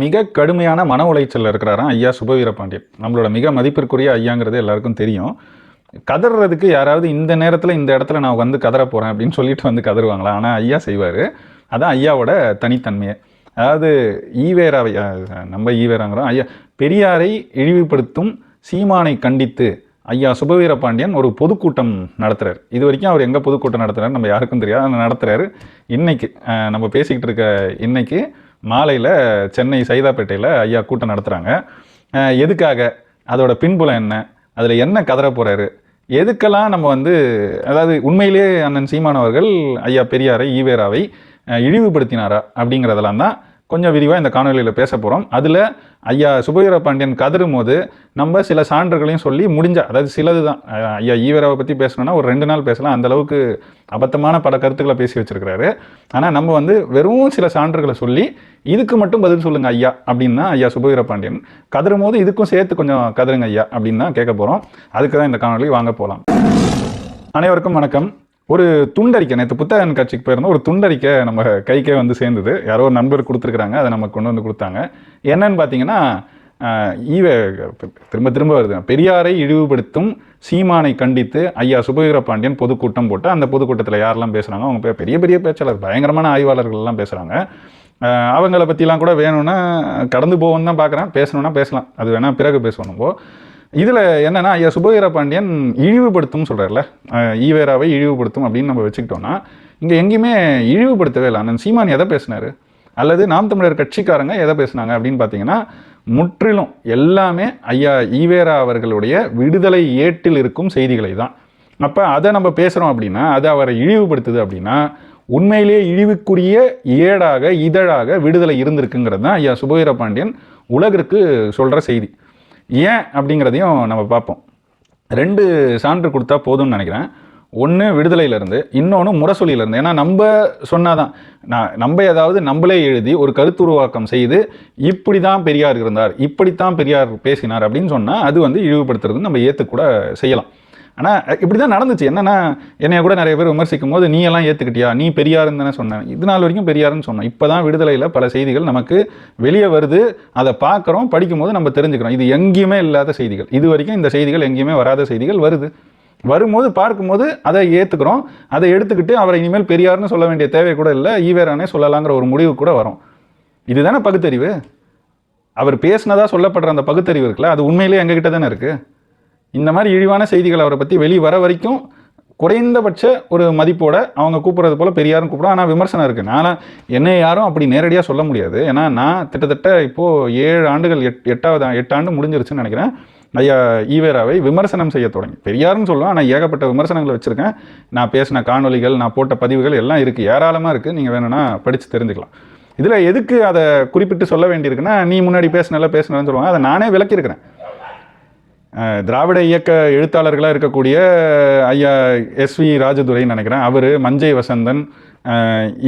மிக கடுமையான மன உளைச்சலில் இருக்கிறாராம் ஐயா சுபவீர பாண்டியன் நம்மளோட மிக மதிப்பிற்குரிய ஐயாங்கிறது எல்லாருக்கும் தெரியும். கதறதுக்கு யாராவது இந்த நேரத்தில் இந்த இடத்துல நான் வந்து கதற போகிறேன் அப்படின்னு சொல்லிட்டு வந்து கதறுவாங்களா? ஆனால் ஐயா செய்வார். அதான் ஐயாவோட தனித்தன்மையை. அதாவது ஈவேராவை நம்ம ஈவேராங்கிறோம். ஐயா பெரியாரை இழிவுபடுத்தும் சீமானை கண்டித்து ஐயா சுபவீர பாண்டியன் ஒரு பொதுக்கூட்டம் நடத்துகிறார் இது வரைக்கும் அவர் எங்கே பொதுக்கூட்டம் நடத்துகிறார் நம்ம யாருக்கும் தெரியாது. அதை நடத்துறாரு. இன்னைக்கு நம்ம பேசிக்கிட்டு இருக்க இன்னைக்கு மாலையில் சென்னை சைதாப்பேட்டையில் ஐயா கூட்டம் நடத்துகிறாங்க எதுக்காக? அதோட பின்புலம் என்ன? அதில் என்ன கதற போகிறாரு எதுக்கெல்லாம் நம்ம வந்து அதாவது உண்மையிலேயே அண்ணன் சீமானவர்கள் ஐயா பெரியாரை ஈவேராவை இழிவுபடுத்தினாரா அப்படிங்கிறதெல்லாம் தான் கொஞ்சம் விரிவாக இந்த காணொலியில் பேச போகிறோம் அதில் ஐயா சுபவீர பாண்டியன் கதறும் போது நம்ம சில சான்றுகளையும் சொல்லி முடிஞ்ச அதாவது சிலது தான் ஐயா ஈவராவை பற்றி பேசணும்னா ஒரு ரெண்டு நாள் பேசலாம். அந்தளவுக்கு அபத்தமான பல கருத்துக்களை பேசி வச்சுருக்கிறாரு. ஆனால் நம்ம வந்து வெறும் சில சான்றுகளை சொல்லி இதுக்கு மட்டும் பதில் சொல்லுங்க ஐயா அப்படின்னு தான் ஐயா சுபவீர பாண்டியன். கதறும் போது இதுக்கும் சேர்த்து கொஞ்சம் கதருங்க ஐயா அப்படின்னு தான் கேட்க போகிறோம் அதுக்கு தான் இந்த காணொலி வாங்க போகலாம் அனைவருக்கும் வணக்கம். ஒரு துண்டறிக்கை நேற்று புத்தகன் காட்சிக்கு போயிருந்தோம். ஒரு துண்டறிக்கை நம்ம கைக்கே வந்து சேர்ந்தது. யாரோ ஒரு நண்பர் கொடுத்துருக்குறாங்க அதை நமக்கு கொண்டு வந்து கொடுத்தாங்க. என்னன்னு பார்த்தீங்கன்னா ஈவ ஈவே திரும்ப திரும்ப வருது. பெரியாரை இழிவுபடுத்தும் சீமானை கண்டித்து ஐயா சுபவீர பாண்டியன் பொதுக்கூட்டம் போட்டு அந்த பொதுக்கூட்டத்தில் யாரெல்லாம் பேசுகிறாங்க அவங்க பே- பெரிய பெரிய பேச்சாளர் பயங்கரமான ஆய்வாளர்கள்லாம் பேசுகிறாங்க அவங்கள பற்றிலாம் கூட வேணும்னா கடந்து போவோம்னு தான் பார்க்குறேன் பேசணும்னா பேசலாம். அது வேணால் பிறகு பேசணும் இதில் என்னன்னா ஐயா சுபவீர பாண்டியன் இழிவுபடுத்தும் சொல்கிறார்ல ஈவேராவை இழிவுபடுத்தும் அப்படின்னு நம்ம வச்சுக்கிட்டோன்னா இங்கே எங்கேயுமே இழிவுபடுத்தவே இல்லை. அண்ணன் சீமான் எதை பேசினார்? அல்லது நாம் தமிழர் கட்சிக்காரங்க எதை பேசுனாங்க அப்படின்னு பார்த்தீங்கன்னா முற்றிலும் எல்லாமே ஐயா ஈவேரா அவர்களுடைய விடுதலை ஏட்டில் இருக்கும் செய்திகளை தான். அப்போ அதை நம்ம பேசுகிறோம் அப்படின்னா அது அவரை இழிவுபடுத்துது அப்படின்னா உண்மையிலேயே இழிவுக்குரிய ஏடாக இதழாக விடுதலை இருந்திருக்குங்கிறது தான் ஐயா சுபவீர பாண்டியன் உலகிற்கு சொல்கிற செய்தி. ஏன் அப்படிங்கிறதையும் நம்ம பார்ப்போம். ரெண்டு சான்று கொடுத்தா போதும்னு நினைக்கிறேன். ஒன்று விடுதலையிலேருந்து இன்னொன்று முரசொலியிலேருந்து. ஏன்னா நம்ம சொன்னாதான் நான் நம்ம ஏதாவது நம்மளே எழுதி ஒரு கருத்துருவாக்கம் செய்து இப்படி தான் பெரியார் இருந்தார் இப்படித்தான் பெரியார் பேசினார் அப்படின்னு சொன்னால் அது வந்து இழிவுபடுத்துறது நம்ம ஏற்றுக்கூட செய்யலாம். ஆனால் இப்படி தான் நடந்துச்சு. என்னென்னா என்னைய கூட நிறைய பேர் விமர்சிக்கும் போது நீ எல்லாம் ஏற்றுக்கிட்டியா நீ பெரியாருன்னு தானே சொன்னேன் இது நாள் வரைக்கும் பெரியாருன்னு சொன்னோம். இப்போ தான் விடுதலையில் பல செய்திகள் நமக்கு வெளியே வருது. அதை பார்க்குறோம் படிக்கும்போது நம்ம தெரிஞ்சுக்கிறோம். இது எங்கேயுமே இல்லாத செய்திகள். இது வரைக்கும் இந்த செய்திகள் எங்கேயுமே வராத செய்திகள் வருது. வரும்போது பார்க்கும்போது அதை ஏற்றுக்கிறோம் அதை எடுத்துக்கிட்டு அவரை இனிமேல் பெரியார்னு சொல்ல வேண்டிய தேவை கூட இல்லை. ஈவேரானே சொல்லலாங்கிற ஒரு முடிவு கூட வரும். இதுதானே பகுத்தறிவு? அவர் பேசினதாக சொல்லப்படுற அந்த பகுத்தறிவு இருக்குல்ல அது உண்மையிலேயே எங்ககிட்ட தானே இருக்குது இந்த மாதிரி இழிவான செய்திகள் அவரை பற்றி வெளியே வர வரைக்கும் குறைந்தபட்ச ஒரு மதிப்போட அவங்க கூப்பிட்றது போல் பெரியாரும் கூப்பிடும். ஆனால் விமர்சனம் இருக்குது நான் என்னை யாரும் அப்படி நேரடியாக சொல்ல முடியாது. ஏன்னா நான் கிட்டத்தட்ட இப்போது ஏழு ஆண்டுகள் எட் எட்டாவது எட்டு ஆண்டு முடிஞ்சிருச்சுன்னு நினைக்கிறேன். ஐயா ஈவேராவை விமர்சனம் செய்ய தொடங்கி. பெரியாருன்னு சொல்லுவேன் ஆனால் ஏகப்பட்ட விமர்சனங்களை வச்சுருக்கேன். நான் பேசின காணொளிகள் நான் போட்ட பதிவுகள் எல்லாம் இருக்குது ஏராளமாக இருக்குது நீங்கள் வேணும்னா படித்து தெரிஞ்சுக்கலாம். இதில் எதுக்கு அதை குறிப்பிட்டு சொல்ல வேண்டியிருக்குன்னா நீ முன்னாடி பேசினல பேசினேன்னு சொல்லுவாங்க. அதை நானே விளக்கியிருக்கிறேன். திராவிட இயக்க எழுத்தாளர்களாக இருக்கக்கூடிய ஐயா எஸ்வி ராஜதுரைன்னு நினைக்கிறேன். அவர் மஞ்சை வசந்தன்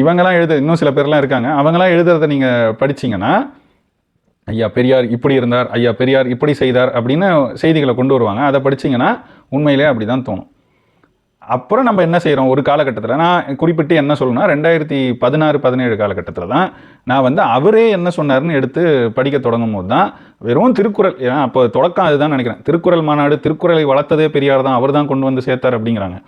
இவங்கெல்லாம் எழுத இன்னும் சில பேர்லாம் இருக்காங்க. அவங்கெல்லாம் எழுதுறதை நீங்கள் படிச்சீங்கன்னா ஐயா பெரியார் இப்படி இருந்தார் ஐயா பெரியார் இப்படி செய்தார் அப்படின்னு செய்திகளை கொண்டு வருவாங்க. அதை படிச்சீங்கன்னா உண்மையிலே அப்படி தான் தோணும். அப்புறம் நம்ம என்ன செய்கிறோம் ஒரு காலகட்டத்தில் நான் குறிப்பிட்டு என்ன சொல்லணும்னா ரெண்டாயிரத்தி பதினாறு பதினேழு காலகட்டத்தில் தான் நான் வந்து அவரே என்ன சொன்னார்னு எடுத்து படிக்க தொடங்கும் போது தான் வெறும் திருக்குறள் ஏன்னா அப்போ தொடக்கம் அதுதான் நினைக்கிறேன். திருக்குறள் மாநாடு திருக்குறளை வளர்த்ததே பெரியார் தான் அவர் தான் கொண்டு வந்து சேர்த்தார் அப்படிங்கிறாங்க.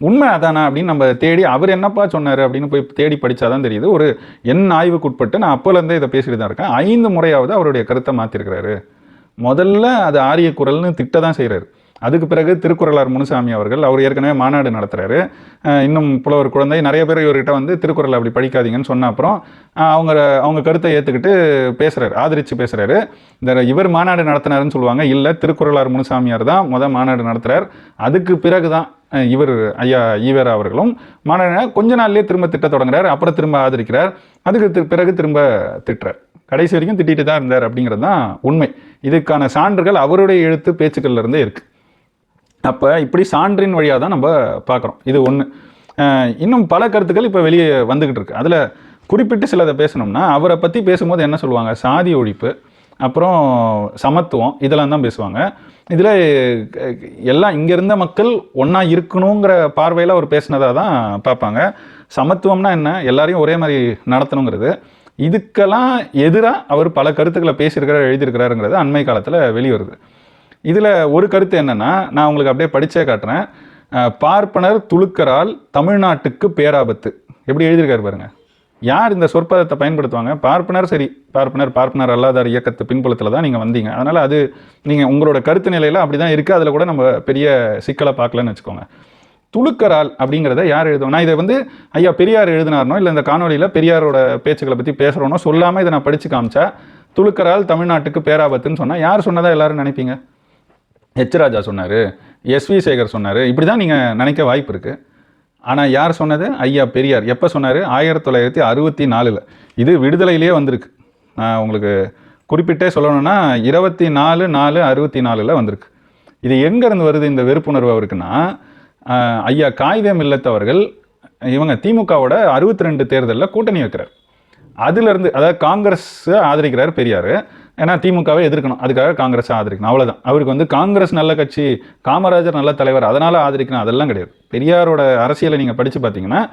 உண்மை அதானா அப்படின்னு நம்ம தேடி அவர் என்னப்பா சொன்னார் அப்படின்னு போய் தேடி படிச்சாதான் தெரியுது. ஒரு என் ஆய்வுக்குட்பட்டு நான் அப்போலேருந்தே இதை பேசிட்டு தான் இருக்கேன். ஐந்து முறையாவது அவருடைய கருத்தை மாற்றிருக்கிறாரு முதல்ல அது ஆரிய குரல்னு திட்ட தான் செய்கிறாரு அதுக்கு பிறகு திருக்குறளார் முனுசாமி அவர்கள் அவர் ஏற்கனவே மாநாடு நடத்துகிறாரு இன்னும் புலவர் குழந்தை நிறைய பேர் இவர்கிட்ட வந்து திருக்குறள் அப்படி படிக்காதீங்கன்னு சொன்ன அப்புறம் அவங்க அவங்க கருத்தை ஏற்றுக்கிட்டு பேசுகிறாரு ஆதரித்து பேசுகிறாரு இந்த இவர் மாநாடு நடத்தினாருன்னு சொல்லுவாங்க. இல்லை திருக்குறளார் முனுசாமியார் தான் முதல் மாநாடு நடத்துகிறார் அதுக்கு பிறகு தான் இவர் ஐயா ஈவேரா அவர்களும் மாநாடு கொஞ்ச நாள்லேயே திரும்ப திட்ட தொடங்குறாரு. அப்புறம் திரும்ப ஆதரிக்கிறார். அதுக்கு பிறகு திரும்ப திட்டுறார். கடைசி வரைக்கும் திட்டிட்டு தான் இருந்தார் அப்படிங்கிறது தான் உண்மை. இதுக்கான சான்றுகள் அவருடைய எழுத்து பேச்சுக்கள்லேருந்தே இருக்குது அப்போ இப்படி சான்றின் வழியாக தான் நம்ம பார்க்குறோம். இது ஒன்று இன்னும் பல கருத்துக்கள் இப்போ வெளியே வந்துக்கிட்டு இருக்கு. அதில் குறிப்பிட்டு சிலதை பேசணும்னா அவரை பற்றி பேசும்போது என்ன சொல்லுவாங்க? சாதி ஒழிப்பு அப்புறம் சமத்துவம் இதெல்லாம் தான் பேசுவாங்க. இதில் எல்லாம் இங்கே இருந்த மக்கள் ஒன்றா இருக்கணுங்கிற பார்வையில் அவர் பேசினதாக தான் பார்ப்பாங்க. சமத்துவம்னா என்ன? எல்லாரையும் ஒரே மாதிரி நடத்தணுங்கிறது. இதுக்கெல்லாம் எதிராக அவர் பல கருத்துக்களை பேசியிருக்கிறார் எழுதியிருக்கிறாருங்கிறது அண்மை காலத்தில் வெளிவருது. இதில் ஒரு கருத்து என்னென்னா நான் உங்களுக்கு அப்படியே படித்தே காட்டுறேன். பார்ப்பனர் துளுக்கரால் தமிழ்நாட்டுக்கு பேராபத்து. எப்படி எழுதியிருக்காரு பாருங்கள் யார் இந்த சொற்பதத்தை பயன்படுத்துவாங்க? பார்ப்பனர் சரி. பார்ப்பனர் பார்ப்பனர் அல்லாதார் இயக்கத்து பின்புலத்தில் தான் நீங்கள் வந்தீங்க. அதனால் அது நீங்கள் உங்களோட கருத்து நிலையில் அப்படி தான் இருக்குது அதில் கூட நம்ம பெரிய சிக்கலை பார்க்கலன்னு வச்சுக்கோங்க. துளுக்கரால் அப்படிங்கிறத யார் எழுதுவோம் நான் இதை வந்து ஐயா பெரியார் எழுதினார்னோ இல்லை இந்த காணொலியில் பெரியாரோட பேச்சுக்களை பற்றி பேசுகிறோனோ சொல்லாமல் இதை நான் படித்து காமிச்சா துலுக்கரால் தமிழ்நாட்டுக்கு பேராபத்துன்னு சொன்னால் யார் சொன்னதாக எல்லோரும் நினைப்பீங்க? ஹெச் ராஜா சொன்னார் எஸ்வி சேகர் சொன்னார் இப்படி தான் நீங்கள் நினைக்க வாய்ப்பு இருக்குது ஆனால் யார் சொன்னது? ஐயா பெரியார். எப்போ சொன்னார்? ஆயிரத்தி தொள்ளாயிரத்தி அறுபத்தி நாலில். இது விடுதலையிலேயே வந்திருக்கு. நான் உங்களுக்கு குறிப்பிட்டே சொல்லணும்னா இருபத்தி நாலு நாலு அறுபத்தி நாலில் வந்திருக்கு. இது எங்கேருந்து வருது இந்த வெறுப்புணர்வு அவருக்குன்னா ஐயா காகிதம் இல்லத்தவர்கள் இவங்க திமுகவோட அறுபத்தி ரெண்டு தேர்தலில் கூட்டணி வைக்கிறார். அதிலேருந்து அதாவது காங்கிரஸ் ஆதரிக்கிறார் பெரியார். ஏன்னா திமுகவை எதிர்க்கணும். அதுக்காக காங்கிரஸ் ஆதரிக்கணும். அவ்வளோதான் அவருக்கு வந்து காங்கிரஸ் நல்ல கட்சி காமராஜர் நல்ல தலைவர் அதனால் ஆதரிக்கணும். அதெல்லாம் கிடையாது. பெரியாரோட அரசியலை நீங்கள் படித்து பார்த்தீங்கன்னா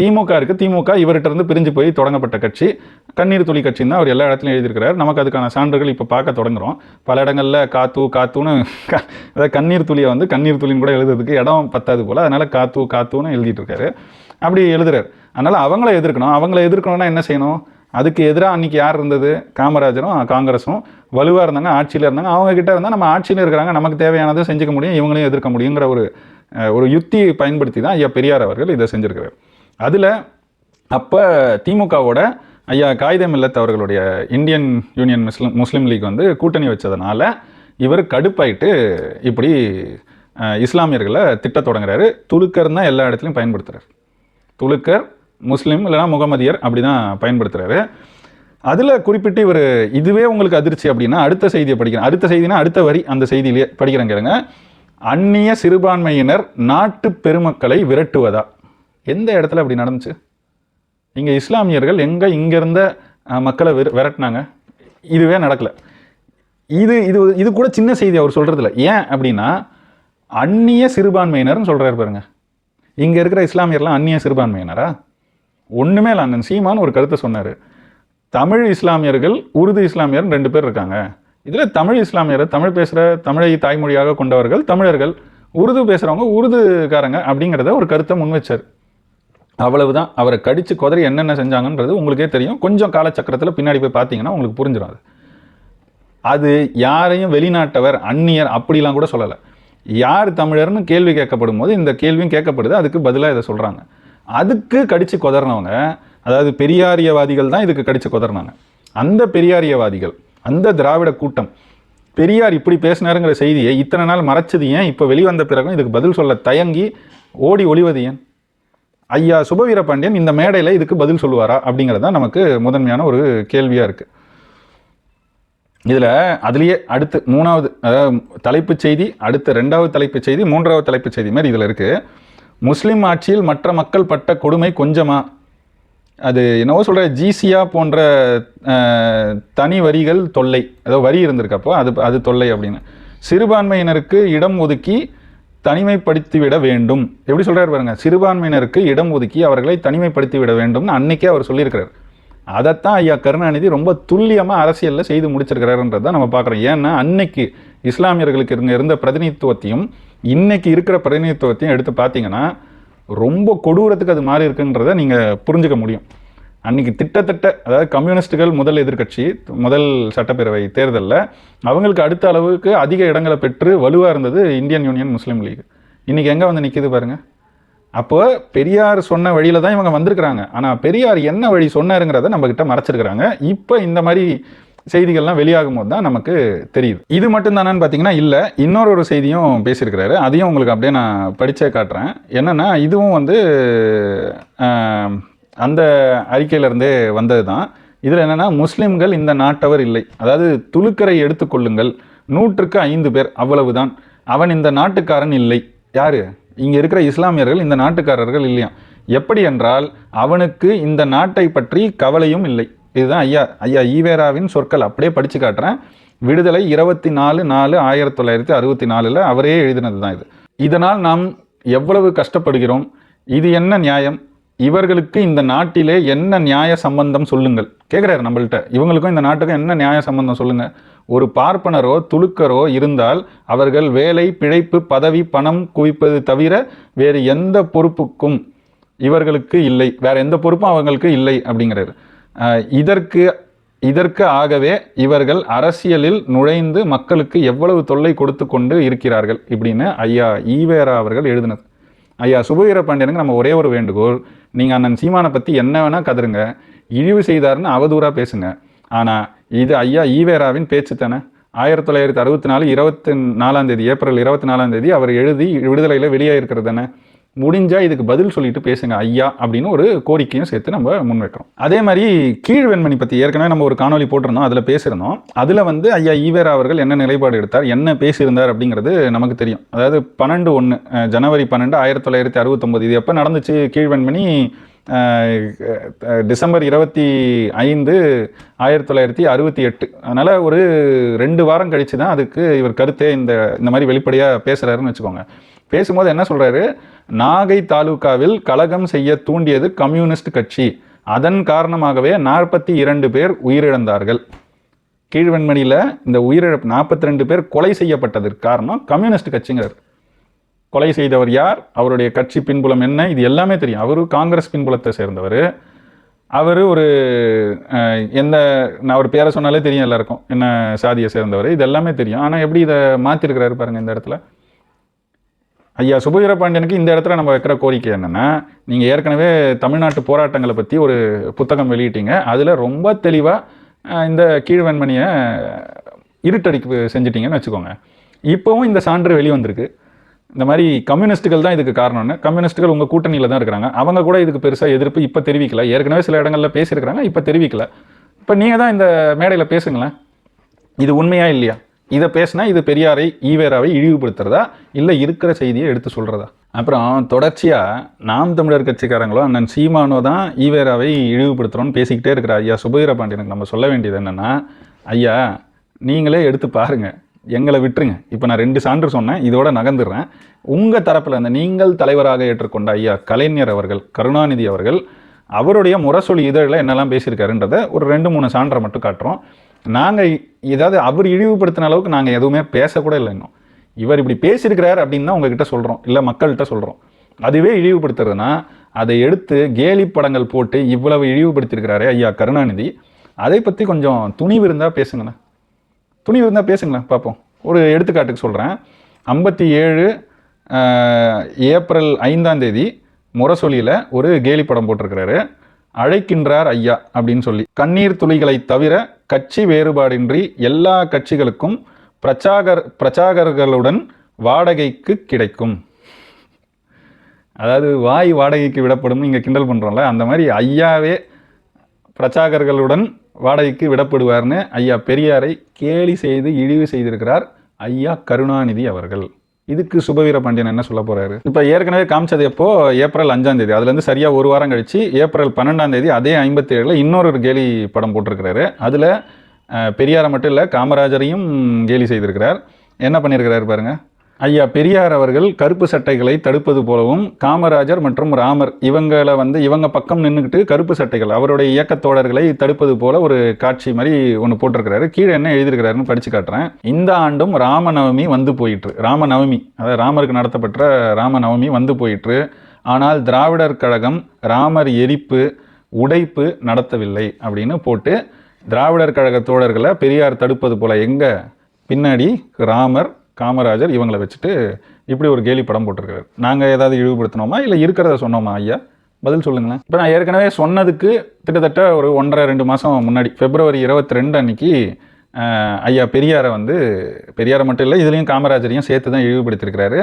திமுக இருக்குது திமுக இவர்கிட்ட இருந்து பிரிஞ்சு போய் தொடங்கப்பட்ட கட்சி. கண்ணீர் துளி கட்சின்னு தான் அவர் எல்லா இடத்துலையும் எழுதியிருக்கிறார். நமக்கு அதுக்கான சான்றுகள் இப்போ பார்க்க தொடங்குறோம். பல இடங்களில் காத்து காத்துன்னு க- அதாவது கண்ணீர் துளியை வந்து கண்ணீர் துளின்னு கூட எழுதுறதுக்கு இடம் பத்தாது போல். அதனால் காத்து காத்துன்னு எழுதிட்டு இருக்காரு. அப்படி எழுதுறாரு. அதனால் அவங்கள எதிர்க்கணும். அவங்கள எதிர்க்கணும்னா என்ன செய்யணும்? அதுக்கு எதிராக அன்றைக்கி யார் இருந்தது? காமராஜரும் காங்கிரஸும் வலுவாக இருந்தாங்க ஆட்சியில் இருந்தாங்க. அவங்க இருந்தால் நம்ம ஆட்சியில் இருக்கிறாங்க நமக்கு தேவையானதை செஞ்சுக்க முடியும் இவங்களையும் எதிர்க்க முடியுங்கிற ஒரு ஒரு யுக்தி பயன்படுத்தி தான் ஐயா பெரியார் அவர்கள் இதை செஞ்சிருக்கிறார். அதில் அப்போ திமுகவோட ஐயா காகிதம் இல்லத் அவர்களுடைய Indian Union Muslim Muslim League வந்து கூட்டணி வச்சதுனால இவர் கடுப்பாயிட்டு இப்படி இஸ்லாமியர்களை திட்டத் தொடங்குறாரு. துலுக்கர் தான் எல்லா இடத்துலையும் பயன்படுத்துறாரு. துலுக்கர் முஸ்லீம் இல்லைனா முகமதியர் அப்படி தான் பயன்படுத்துகிறாரு அதில் குறிப்பிட்டு இவர் இதுவே உங்களுக்கு அதிர்ச்சி அப்படின்னா அடுத்த செய்தியை படிக்கிறேன். அடுத்த செய்தினா அடுத்த வரி அந்த செய்தியிலேயே படிக்கிறேன் கேளுங்க. அந்நிய சிறுபான்மையினர் நாட்டு பெருமக்களை விரட்டுவதா? எந்த இடத்துல அப்படி நடந்துச்சு? இங்கே இஸ்லாமியர்கள் எங்கே இங்கேருந்த மக்களை விர விரட்டினாங்க? இதுவே நடக்கல. இது இது இது கூட சின்ன செய்தி அவர் சொல்கிறதில்ல ஏன் அப்படின்னா அந்நிய சிறுபான்மையினர்னு சொல்கிறாரு பாருங்க. இங்கே இருக்கிற இஸ்லாமியர்லாம் அந்நிய சிறுபான்மையினரா? ஒன்றுமே இல்லை அந்த சீமான் ஒரு கருத்தை சொன்னார். தமிழ் இஸ்லாமியர்கள் உருது இஸ்லாமியர் ரெண்டு பேர் இருக்காங்க. இதில் தமிழ் இஸ்லாமியர் தமிழ் பேசுகிற தமிழை தாய்மொழியாக கொண்டவர்கள் தமிழர்கள். உருது பேசுகிறவங்க உருதுக்காரங்க அப்படிங்கிறத ஒரு கருத்தை முன்வச்சார் அவ்வளவுதான். அவரை கடித்து குதறி என்னென்ன செஞ்சாங்கன்றது உங்களுக்கே தெரியும். கொஞ்சம் காலச்சக்கரத்தில் பின்னாடி போய் பார்த்தீங்கன்னா உங்களுக்கு புரிஞ்சிடும் அது. அது யாரையும் வெளிநாட்டவர் அந்நியர் அப்படிலாம் கூட சொல்லலை. யார் தமிழர்னு கேள்வி கேட்கப்படும் போது இந்த கேள்வியும் கேட்கப்படுது அதுக்கு பதிலாக இதை சொல்கிறாங்க அதுக்கு கடித்து கொதறினவங்க அதாவது பெரியாரியவாதிகள் தான் இதுக்கு கடித்து கொதறினாங்க. அந்த பெரியாரியவாதிகள் அந்த திராவிட கூட்டம் பெரியார் இப்படி பேசினாருங்கிற செய்தியை இத்தனை நாள் மறைச்சது ஏன்? இப்போ வெளிவந்த பிறகும் இதுக்கு பதில் சொல்ல தயங்கி ஓடி ஒளிவது ஏன்? ஐயா சுபவீர பாண்டியன் இந்த மேடையில் இதுக்கு பதில் சொல்லுவாரா? அப்படிங்கிறது தான் நமக்கு முதன்மையான ஒரு கேள்வியாக இருக்குது இதில் அதுலேயே அடுத்து மூணாவது அதாவது தலைப்புச் செய்தி அடுத்த ரெண்டாவது தலைப்புச் செய்தி மூன்றாவது தலைப்புச் செய்தி மாதிரி இதில் இருக்குது முஸ்லீம் ஆட்சியில் மற்ற மக்கள் பட்ட கொடுமை கொஞ்சமா? அது என்னவோ சொல்கிற ஜிசியா போன்ற தனி வரிகள் தொல்லை. ஏதோ வரி இருந்திருக்கப்போ அது அது தொல்லை அப்படின்னு. சிறுபான்மையினருக்கு இடம் ஒதுக்கி தனிமைப்படுத்தி விட வேண்டும். எப்படி சொல்கிறார் பாருங்க சிறுபான்மையினருக்கு இடம் ஒதுக்கி அவர்களை தனிமைப்படுத்தி விட வேண்டும்னு அன்னைக்கே அவர் சொல்லியிருக்கிறார். அதைத்தான் ஐயா கருணாநிதி ரொம்ப துல்லியமாக அரசியலில் செய்து முடிச்சிருக்கிறாருன்றதை நம்ம பார்க்குறோம். ஏன்னா அன்னைக்கு இஸ்லாமியர்களுக்கு இருந்த பிரதிநிதித்துவத்தையும் இன்னைக்கு இருக்கிற பிரதிநிதித்துவத்தையும் எடுத்து பார்த்தீங்கன்னா ரொம்ப கொடூரத்துக்கு அது மாறி இருக்குன்றதை நீங்கள் புரிஞ்சுக்க முடியும். அன்னைக்கு திட்டத்தட்ட அதாவது கம்யூனிஸ்டுகள் முதல் எதிர்க்கட்சி முதல் சட்டப்பேரவை தேர்தலில் அவங்களுக்கு அடுத்த அளவுக்கு அதிக இடங்களை பெற்று வலுவாக இருந்தது இந்தியன் யூனியன் முஸ்லீம் லீக். இன்றைக்கி எங்கே வந்து நிற்கிது பாருங்கள் அப்போ பெரியார் சொன்ன வழியில் தான் இவங்க வந்திருக்கிறாங்க. ஆனால் பெரியார் என்ன வழி சொன்னாருங்கிறத நம்மக்கிட்ட மறைச்சிருக்கிறாங்க. இப்போ இந்த மாதிரி செய்திகள்லாம் வெளியாகும் போது தான் நமக்கு தெரியுது. இது மட்டும் தானு பார்த்தீங்கன்னா இல்லை இன்னொரு ஒரு செய்தியும் பேசியிருக்கிறாரு. அதையும் உங்களுக்கு அப்படியே நான் படித்தே காட்டுறேன். என்னென்னா இதுவும் வந்து அந்த அறிக்கையிலிருந்தே வந்தது தான் இதில் என்னென்னா முஸ்லீம்கள் இந்த நாட்டவர் இல்லை. அதாவது துளுக்கரை எடுத்துக்கொள்ளுங்கள் நூற்றுக்கு ஐந்து பேர் அவ்வளவுதான். அவன் இந்த நாட்டுக்காரன் இல்லை. யார்? இங்கே இருக்கிற இஸ்லாமியர்கள் இந்த நாட்டுக்காரர்கள் இல்லையா? எப்படி என்றால் அவனுக்கு இந்த நாட்டை பற்றி கவலையும் இல்லை. இதுதான் ஐயா ஐயா ஈவேராவின் சொற்கள். அப்படியே படிச்சு காட்டுறேன். விடுதலை இருபத்தி நாலு நாலு ஆயிரத்தி தொள்ளாயிரத்தி அறுபத்தி நாலில் அவரே எழுதினது தான் இது. இதனால் நாம் எவ்வளவு கஷ்டப்படுகிறோம்? இது என்ன நியாயம்? இவர்களுக்கு இந்த நாட்டிலே என்ன நியாய சம்பந்தம் சொல்லுங்கள். கேட்குறாரு நம்மள்ட்ட. இவங்களுக்கும் இந்த நாட்டுக்கும் என்ன நியாய சம்பந்தம் சொல்லுங்கள் ஒரு பார்ப்பனரோ துலுக்கரோ இருந்தால் அவர்கள் வேலை பிழைப்பு பதவி பணம் குவிப்பது தவிர வேறு எந்த பொறுப்புக்கும் இவர்களுக்கு இல்லை. வேறு எந்த பொறுப்பும் அவங்களுக்கு இல்லை அப்படிங்கிறாரு. இதற்கு இதற்கு ஆகவே இவர்கள் அரசியலில் நுழைந்து மக்களுக்கு எவ்வளவு தொல்லை கொடுத்து கொண்டு இருக்கிறார்கள் இப்படின்னு ஐயா ஈவேரா அவர்கள் எழுதினது. ஐயா சுபவீர பாண்டியனுக்கு நம்ம ஒரே ஒரு வேண்டுகோள் நீங்கள் அண்ணன் சீமானை பற்றி என்ன வேணால் கதருங்க இழிவு செய்தாருன்னு அவதூறாக பேசுங்க. ஆனால் இது ஐயா ஈவேராவின் பேச்சு தானே? ஆயிரத்தி தொள்ளாயிரத்தி அறுபத்தி நாலு இருபத்தி நாலாம் தேதி ஏப்ரல் இருபத்தி நாலாம் தேதி அவர் எழுதி விடுதலையில் வெளியே இருக்கிறது தானே? முடிஞ்சா இதுக்கு பதில் சொல்லிட்டு பேசுங்க ஐயா அப்படின்னு ஒரு கோரிக்கையும் சேர்த்து நம்ம முன்வைக்கிறோம். அதே மாதிரி கீழ்வெண்மணி பற்றி ஏற்கனவே நம்ம ஒரு காணொலி போட்டிருந்தோம் அதில் பேசியிருந்தோம். அதில் வந்து ஐயா ஈவேரா அவர்கள் என்ன நிலைப்பாடு எடுத்தார் என்ன பேசியிருந்தார் அப்படிங்கிறது நமக்கு தெரியும். அதாவது பன்னெண்டு ஒன்று ஜனவரி பன்னெண்டு ஆயிரத்தி தொள்ளாயிரத்தி அறுபத்தொம்போது. இது எப்போ நடந்துச்சு? கீழ்வெண்மணி வெண்மணி டிசம்பர் இருபத்தி ஐந்து ஆயிரத்தி தொள்ளாயிரத்தி அறுபத்தி எட்டு. அதனால் ஒரு ரெண்டு வாரம் கழித்து தான் அதுக்கு இவர் கருத்தே இந்த இந்த மாதிரி வெளிப்படையாக பேசுகிறாருன்னு வச்சுக்கோங்க. பேசும்போது என்ன சொல்கிறாரு நாகை தாலுகாவில் கலகம் செய்ய தூண்டியது கம்யூனிஸ்ட் கட்சி. அதன் காரணமாகவே நாற்பத்தி இரண்டு பேர் உயிரிழந்தார்கள். கீழ்வெண்மணியில் இந்த உயிரிழப்பு நாற்பத்தி ரெண்டு பேர் கொலை செய்யப்பட்டதற்கு காரணம் கம்யூனிஸ்ட் கட்சிங்கிறார். கொலை செய்தவர் யார்? அவருடைய கட்சி பின்புலம் என்ன? இது எல்லாமே தெரியும். அவர் காங்கிரஸ் பின்புலத்தை சேர்ந்தவர். அவர் ஒரு எந்த நான் அவர் பேரை சொன்னாலே தெரியும் எல்லாருக்கும். என்ன சாதியை சேர்ந்தவர். இது எல்லாமே தெரியும். ஆனால் எப்படி இதை மாற்றிருக்கிறாரு பாருங்கள் இந்த இடத்துல? ஐயா சுபவீர பாண்டியனுக்கு இந்த இடத்துல நம்ம வைக்கிற கோரிக்கை என்னென்னா நீங்கள் ஏற்கனவே தமிழ்நாட்டு போராட்டங்களை பற்றி ஒரு புத்தகம் வெளியிட்டீங்க. அதில் ரொம்ப தெளிவாக இந்த கீழ்வெண்மணியை இருட்டடிக்கு செஞ்சிட்டீங்கன்னு வச்சுக்கோங்க. இப்போவும் இந்த சான்று வெளி வந்திருக்கு இந்த மாதிரி கம்யூனிஸ்ட்டுகள் தான் இதுக்கு காரணம்னு. கம்யூனிஸ்ட்டுகள் உங்கள் கூட்டணியில் தான் இருக்கிறாங்க. அவங்க கூட இதுக்கு பெருசாக எதிர்ப்பு இப்போ தெரிவிக்கல. ஏற்கனவே சில இடங்களில் பேசியிருக்கிறாங்க இப்போ தெரிவிக்கல. இப்போ நீங்கள் தான் இந்த மேடையில் பேசுங்களேன். இது உண்மையா இல்லையா? இதை பேசினா இது பெரியாரை ஈவேராவை இழிவுபடுத்துறதா? இல்லை இருக்கிற செய்தியை எடுத்து சொல்கிறதா அப்புறம் தொடர்ச்சியாக நாம் தமிழர் கட்சிக்காரங்களோ அண்ணன் சீமானோ தான் ஈவேராவை இழிவுபடுத்துகிறோன்னு பேசிக்கிட்டே இருக்கிற ஐயா சுபீர பாண்டியனுக்கு நம்ம சொல்ல வேண்டியது என்னென்னா ஐயா நீங்களே எடுத்து பாருங்கள் எங்களை விட்டுருங்க. இப்போ நான் ரெண்டு சான்று சொன்னேன் இதோட நகர்ந்துடுறேன். உங்கள் தரப்பில் அந்த நீங்கள் தலைவராக ஏற்றுக்கொண்ட ஐயா கலைஞர் அவர்கள் கருணாநிதி அவர்கள் அவருடைய முரசொலி இதழில் என்னெல்லாம் பேசியிருக்காருன்றதை ஒரு ரெண்டு மூணு சான்றை மட்டும் காட்டுறோம். நாங்கள் ஏதாவது அவர் இழிவுபடுத்தின அளவுக்கு நாங்கள் எதுவுமே பேசக்கூட இல்லை இன்னும் இவர் இப்படி பேசியிருக்கிறார் அப்படின்னு தான் உங்ககிட்ட சொல்கிறோம் இல்லை மக்கள்கிட்ட சொல்கிறோம் அதுவே இழிவுபடுத்துறதுன்னா அதை எடுத்து கேலி படங்கள் போட்டு இவ்வளவு இழிவுபடுத்தியிருக்கிறாரே ஐயா கருணாநிதி. அதை பற்றி கொஞ்சம் துணிவு இருந்தால் பேசுங்களேன். துணிவு இருந்தால் பேசுங்களேன் பார்ப்போம் ஒரு எடுத்துக்காட்டுக்கு சொல்கிறேன் ஐம்பத்தி ஏழு ஏப்ரல் ஐந்தாம் தேதி முரசொலியில் ஒரு கேலி படம் போட்டிருக்கிறாரு. அழைக்கின்றார் ஐயா அப்படின்னு சொல்லி. கண்ணீர் துளிகளை தவிர கட்சி வேறுபாடின்றி எல்லா கட்சிகளுக்கும் பிரச்சாகர் பிரச்சாகர்களுடன் வாடகைக்கு கிடைக்கும். அதாவது வாய் வாடகைக்கு விடப்படும் இங்கே கிண்டல் பண்ணுறோம்ல அந்த மாதிரி ஐயாவே பிரச்சாகர்களுடன் வாடகைக்கு விடப்படுவார்னு ஐயா பெரியாரை கேலி செய்து இழிவு செய்திருக்கிறார் ஐயா கருணாநிதி அவர்கள். இதுக்கு சுபவீர பாண்டியன் என்ன சொல்ல போறாரு? இப்போ ஏற்கனவே காமிச்சது எப்போ? ஏப்ரல் அஞ்சாம் தேதி. அதுலேருந்து சரியா ஒரு வாரம் கழிச்சு ஏப்ரல் பன்னெண்டாம் தேதி அதே ஐம்பத்தி ஏழில் இன்னொரு ஒரு கேலி படம் போட்டிருக்கிறாரு. அதில் பெரியாரை மட்டும் இல்லை காமராஜரையும் கேலி செய்திருக்கிறார். என்ன பண்ணியிருக்கிறாரு பாருங்கள் ஐயா பெரியார் அவர்கள் கருப்பு சட்டைகளை தடுப்பது போலவும் காமராஜர் மற்றும் ராமர் இவங்களை வந்து இவங்க பக்கம் நின்றுக்கிட்டு கருப்பு சட்டைகள் அவருடைய இயக்கத்தோழர்களை தடுப்பது போல ஒரு காட்சி மாதிரி ஒன்று போட்டிருக்கிறாரு. கீழே என்ன எழுதியிருக்கிறாருன்னு படிச்சு காட்டுறேன். இந்த ஆண்டும் ராமநவமி வந்து போயிற்று. ராமநவமி அதாவது ராமருக்கு நடத்தப்பட்ட ராமநவமி வந்து போயிற்று. ஆனால் திராவிடர் கழகம் ராமர் எரிப்பு உடைப்பு நடத்தவில்லை அப்படின்னு போட்டு திராவிடர் கழக தோழர்களை பெரியார் தடுப்பது போல எங்க பின்னாடி ராமர் காமராஜர் இவங்களை வச்சுட்டு இப்படி ஒரு கேலி படம் போட்டிருக்காரு. நாங்கள் ஏதாவது இழிவுபடுத்தினோமா? இல்லை இருக்கிறத சொன்னோமா ஐயா? பதில் சொல்லுங்களேன். இப்போ நான் ஏற்கனவே சொன்னதுக்கு கிட்டத்தட்ட ஒரு ஒன்றரை ரெண்டு மாதம் முன்னாடி பிப்ரவரி இருபத்தி ரெண்டு அன்னைக்கு ஐயா பெரியாரை வந்து பெரியாரை மட்டும் இல்லை இதுலேயும் காமராஜரையும் சேர்த்து தான் இழிவுபடுத்தியிருக்கிறாரு.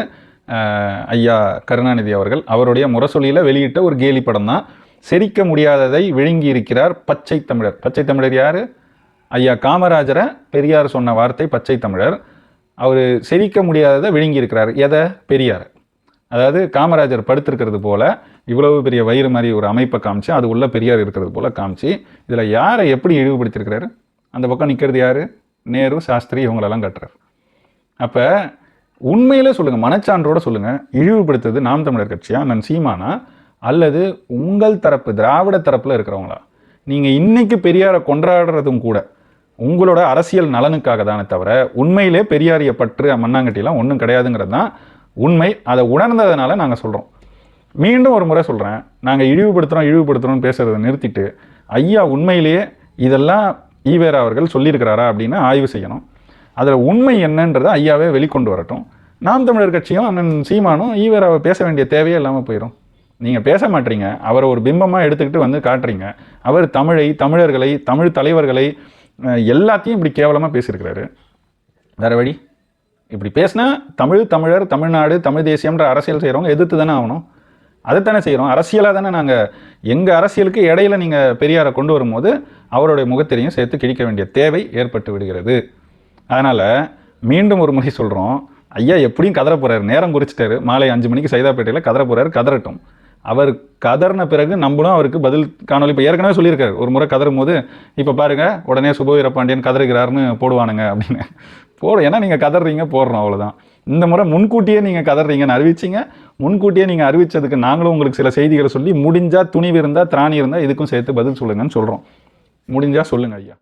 ஐயா கருணாநிதி அவர்கள். அவருடைய முரசொலியில் வெளியிட்ட ஒரு கேலி படம் தான். செரிக்க முடியாததை விழுங்கி இருக்கிறார் பச்சை தமிழர். பச்சை தமிழர் யார்? ஐயா காமராஜரை பெரியார் சொன்ன வார்த்தை பச்சை தமிழர். அவர் செரிக்க முடியாததை விழுங்கி இருக்கிறார் எதை? பெரியார். அதாவது காமராஜர் படுத்திருக்கிறது போல இவ்வளவு பெரிய வயிறு மாதிரி ஒரு அமைப்பை காமிச்சு அது உள்ள பெரியார் இருக்கிறது போல காமிச்சு இதில் யாரை எப்படி இழிவுபடுத்தியிருக்கிறாரு? அந்த பக்கம் நிற்கிறது யார்? நேரு சாஸ்திரி இவங்களெல்லாம் கட்டுறாரு. அப்போ உண்மையில் சொல்லுங்கள் மனச்சான்றோட சொல்லுங்கள் இழிவுபடுத்துறது நாம் தமிழர் கட்சியா? நான் சீமானா? அல்லது உங்கள் தரப்பு திராவிட தரப்பில் இருக்கிறவங்களா? நீங்கள் இன்றைக்கி பெரியாரை கொண்டாடுறதும் கூட உங்களோட அரசியல் நலனுக்காக தானே தவிர உண்மையிலே பெரியாரிய பற்று மண்ணாங்கட்டிலாம் ஒன்றும் கிடையாதுங்கிறது தான் உண்மை. அதை உணர்ந்ததுனால நாங்கள் சொல்கிறோம் மீண்டும் ஒரு முறை சொல்கிறேன் நாங்கள் இழிவுபடுத்துகிறோம் இழிவுபடுத்துகிறோம்னு பேசுகிறத நிறுத்திட்டு ஐயா உண்மையிலேயே இதெல்லாம் ஈவேரா அவர்கள் சொல்லியிருக்கிறாரா அப்படின்னு ஆய்வு செய்யணும். அதில் உண்மை என்னன்றதை ஐயாவே வெளிக்கொண்டு வரட்டும். நாம் தமிழர் கட்சியும் அண்ணன் சீமானும் ஈவேராவை பேச வேண்டிய தேவையே இல்லாமல் போயிடும் நீங்கள் பேச மாட்டீங்க. அவரை ஒரு பிம்பமாக எடுத்துக்கிட்டு வந்து காட்டுறீங்க. அவர் தமிழை தமிழர்களை தமிழ் தலைவர்களை எல்லாத்தையும் இப்படி கேவலமாக பேசியிருக்கிறாரு. வேற வழி? இப்படி பேசினா தமிழ் தமிழர் தமிழ்நாடு தமிழ் தேசியம்ன்ற அரசியல் செய்கிறவங்க எதிர்த்து தானே ஆகணும். அதைத்தானே செய்கிறோம் அரசியலாக தானே நாங்கள் எங்கள் அரசியலுக்கு இடையில நீங்கள் பெரியாரை கொண்டு வரும்போது அவருடைய முகத்திரையும் சேர்த்து கிழிக்க வேண்டிய தேவை ஏற்பட்டு விடுகிறது. அதனால் மீண்டும் ஒரு முறை சொல்கிறோம் ஐயா எப்படியும் கதற போகிறாரு நேரம் குறிச்சிட்டாரு. மாலை அஞ்சு மணிக்கு சைதாப்பேட்டையில் கதற போகிறாரு கதறட்டும். அவர் கதறின பிறகு நம்மளும் அவருக்கு பதில் காணொலி. இப்போ ஏற்கனவே சொல்லியிருக்காரு ஒரு முறை கதறும் போது இப்போ பாருங்க உடனே சுபவீர பாண்டியன் கதறுகிறாருன்னு போடுவானுங்க அப்படின்னு. போடும் ஏன்னா நீங்கள் கதறீங்க போடுறோம் அவ்வளோதான் இந்த முறை முன்கூட்டியே நீங்கள் கதறீங்கன்னு அறிவிச்சிங்க. முன்கூட்டியே நீங்கள் அறிவித்ததுக்கு நாங்களும் உங்களுக்கு சில செய்திகளை சொல்லி முடிஞ்சால் துணிவு இருந்தால் திராணி இருந்தால் இதுக்கும் சேர்த்து பதில் சொல்லுங்கன்னு சொல்கிறோம் முடிஞ்சால் சொல்லுங்க ஐயா.